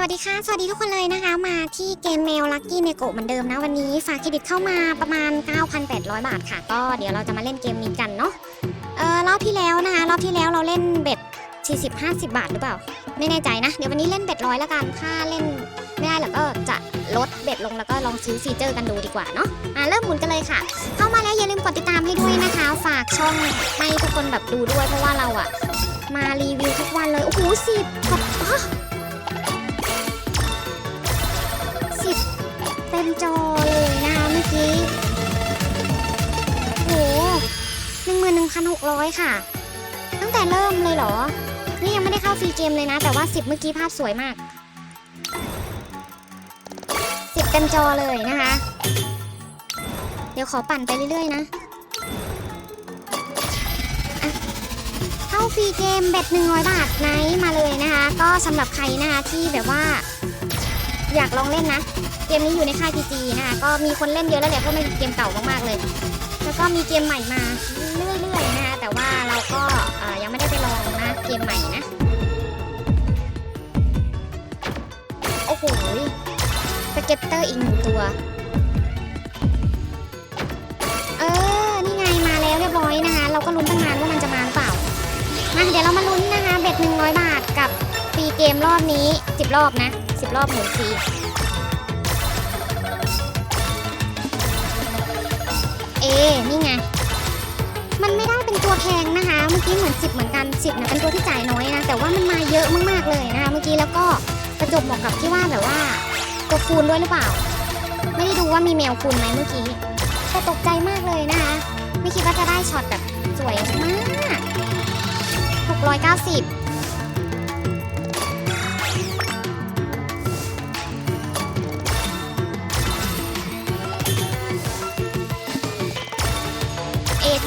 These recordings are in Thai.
สวัสดีค่ะ สวัสดีทุกคนเลยนะคะ มาที่เกมแมวลักกี้เนโกะเหมือนเดิมนะวันนี้ ฝากเครดิตเข้ามาประมาณ 9,800 บาทค่ะ ก็เดี๋ยวเราจะมาเล่นเกมนี้กันเนาะเออรอบที่แล้วนะคะรอบที่แล้วเราเล่นเบ็ด 40 50 บาทหรือเปล่า ไม่แน่ใจนะ เดี๋ยววันนี้เล่นเบ็ดร้อยละกันถ้าเล่นไม่ได้แล้วก็จะลดเบ็ดลงแล้วก็ลองซื้อฟีเจอร์กันดูดีกว่าเนาะอะเริ่มหมุนกันเลยค่ะ เข้ามาแล้วอย่าลืมกดติดตามให้ด้วยนะคะ ฝากช่องให้ทุกคนแบบดูด้วยเพราะว่าเราอะมารีวิวทุกวันเลยโอ้โหสิบกว่าอ๋อสิบ เต็มจอเลยนะคะเมื่อกี้โหหนึ่งหมื่นหนึ่งพันหกร้อยค่ะ ตั้งแต่เริ่มเลยเหรอ นี่ยังไม่ได้เข้าฟรีเกมเลยนะ แต่ว่าสิบเมื่อกี้ภาพสวยมากสิบเต็มจอเลยนะคะ เดี๋ยวขอปั่นไปเรื่อยๆนะเข้าฟรีเกมเบ็ดหนึ่งร้อยบาทไนมาเลยนะคะ ก็สำหรับใครนะคะที่แบบว่า อยากลองเล่นนะ เกมนี้อยู่ในค่าย PG นะคะก็มีคนเล่นเยอะแล้วแหละเพราะมันเป็นเกมเก่ามากๆเลย แล้วก็มีเกมใหม่มาเรื่อยๆนะคะแต่ว่าเราก็ยังไม่ได้ไปลองนะเกมใหม่นะโอ้โหสเก็ตเตอร์อีกหนึ่งตัวเออนี่ไงมาแล้วเรียบร้อยนะคะเราก็ลุ้นตั้งนานว่ามันจะมาหรือเปล่ามาเดี๋ยวเรามาลุ้นนะคะเบ็ดหนึ่งร้อยบาทกับฟรีเกมรอบนี้10รอบนะ 10รอบหมุนฟรีเอ นี่ไง มันไม่ได้เป็นตัวแพงนะคะ เมื่อกี้เหมือน10เหมือนกัน10นะเป็นตัวที่จ่ายน้อยนะ แต่ว่ามันมาเยอะมากๆเลยนะคะ เมื่อกี้แล้วก็ประจบเหมาะกับที่ว่าแบบว่าตัวคูณด้วยหรือเปล่า ไม่ได้ดูว่ามีแมวคูณไหมเมื่อกี้แต่ตกใจมากเลยนะคะ ไม่คิดว่าจะได้ช็อตแบบสวยมาก690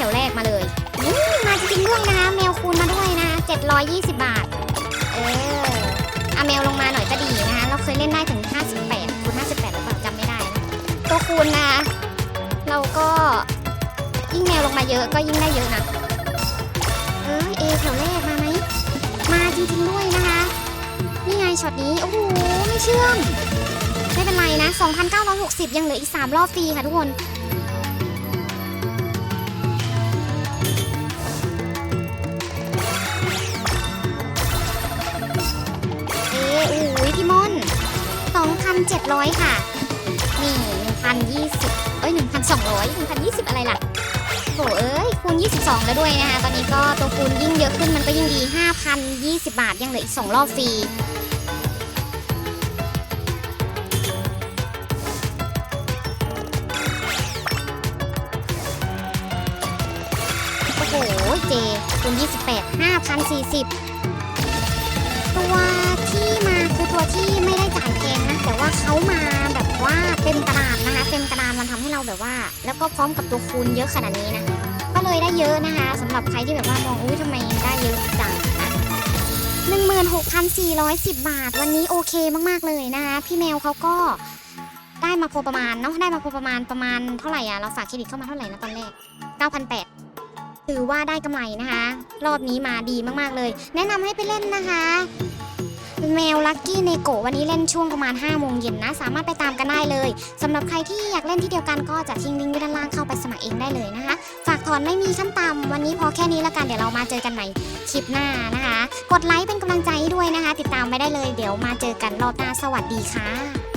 ถวแรกมาเลยอืมมาจริงๆด้วยนะคะแมวคูณมาด้วยนะ 720 บาท เออเอาแมวลงมาหน่อยก็ดีนะคะ เราเคยเล่นได้ถึง 58คูณ58หรือเปล่าจำไม่ได้นะตัวคูณนะคะเราก็ยิ่งแมวลงมาเยอะก็ยิ่งได้เยอะนะ เออเอแถวแรกมาไหม มาจริงๆด้วยนะคะ นี่ไงช็อตนี้ โอ้โห ไม่เชื่อม ไม่เป็นไรนะ 2,960 ยังเหลืออีก 3 รอบฟรีค่ะทุกคน พี่มอน2,700 ค่ะ นี่1,020เอ้ย 1,200 1,020 อะไรล่ะโถเอ้ย คูณ 22 แล้วด้วยนะคะ ตอนนี้ก็ตัวคูณยิ่งเยอะขึ้นมันก็ยิ่งดี 5,020 บาท ยังเหลืออีก 2 รอบฟรีโอ้โห เจคูณ28 5,040 ตัวที่มาคือ ตัวที่ไม่ได้จ่ายแพงนะ แต่ว่าเขามาแบบว่าเต็มกระดานนะคะเต็มกระดานมันทำให้เราแบบว่า แล้วก็พร้อมกับตัวคูณเยอะขนาดนี้นะก็เลยได้เยอะนะคะสำหรับใครที่แบบว่ามองอุ้ยทำไมได้เยอะจังนะ16,410 บาท วันนี้โอเคมากๆเลยนะคะพี่แมวเขาก็ได้มาพอประมาณเนาะได้มาพอประมาณประมาณเท่าไหร่อะเราฝากเครดิตเข้ามาเท่าไหร่นะตอนแรก 9,800ถือว่าได้กำไรนะคะ รอบนี้มาดีมากๆเลย แนะนำให้ไปเล่นนะคะ แมวลักกี้เนโกวันนี้เล่นช่วงประมาณ5โมงเย็นนะ สามารถไปตามกันได้เลยสำหรับใครที่อยากเล่นที่เดียวกันก็จะทิ้งลิงก์ไว้ด้านล่างเข้าไปสมัครเองได้เลยนะคะ ฝากถอนไม่มีขั้นต่ำวันนี้พอแค่นี้ละกันเดี๋ยวเรามาเจอกันใหม่คลิปหน้านะคะ กดไลค์เป็นกำลังใจด้วยนะคะ ติดตามไม่ได้เลย เดี๋ยวมาเจอกันรอบหน้าสวัสดีค่ะ